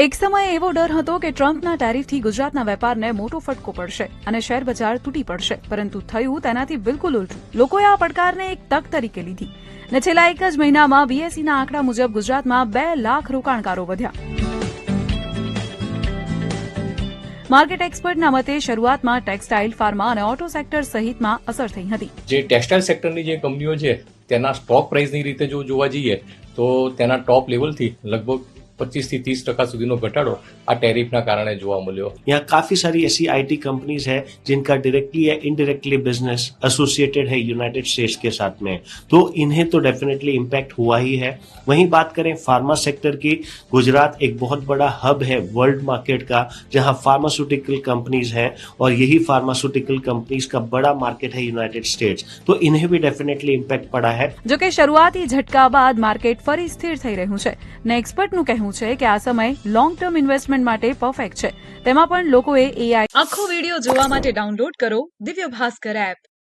એક સમયે એવો ડર હતો કે ટ્રમ્પના ટેરિફથી ગુજરાતના વેપારને મોટો ફટકો પડશે અને શેર બજાર તૂટી પડશે. પરંતુ થયું તેનાથી બિલકુલ ઉલટું. લોકોએ આ પડકારને એક તક તરીકે લીધી ને છેલ્લા એક જ મહિનામાં બીએસસીના આંકડા મુજબ ગુજરાતમાં બે લાખ રોકાણકારો વધ્યા. માર્કેટ એક્સપર્ટના મતે શરૂઆતમાં ટેક્સટાઇલ ફાર્મા અને ઓટો સેક્ટર સહિતમાં અસર થઈ હતી. જે ટેક્સટાઇલ સેક્ટરની જે કંપનીઓ છે, તેના સ્ટોક પ્રાઇસની રીતે જો જોવા જઈએ, તો તેના ટોપ લેવલથી લગભગ પચીસ થી तीस टका સુધીનો ઘટાડો આ ટેરિફના કારણે જોવા મળ્યો यहाँ काफी सारी ऐसी आईटी कंपनीज है जिनका डायरेक्टली या इनडायरेक्टली बिजनेस एसोसिएटेड है यूनाइटेड स्टेट्स के साथ में तो इन्हें तो डेफिनेटली इम्पैक्ट हुआ ही है वहीं बात करें फार्मा सेक्टर की गुजरात एक बहुत बड़ा हब है वर्ल्ड मार्केट का जहां फार्मास्यूटिकल कंपनीज हैं और यही फार्मास्यूटिकल कंपनीज का बड़ा मार्केट है यूनाइटेड स्टेट्स तो इन्हें भी डेफिनेटली इम्पैक्ट पड़ा है જો કે શરૂઆતી ઝટકા બાદ માર્કેટ ફરી સ્થિર થઈ રહ્યું છે ને એક્સપર્ટનું કહેવું છે કે આ સમય લોંગ ટર્મ ઇન્વેસ્ટમેન્ટ માટે પરફેક્ટ છે. તેમાં પણ લોકોએ એઆઈ આખો વીડિયો જોવા માટે ડાઉનલોડ કરો દિવ્ય ભાસ્કર એપ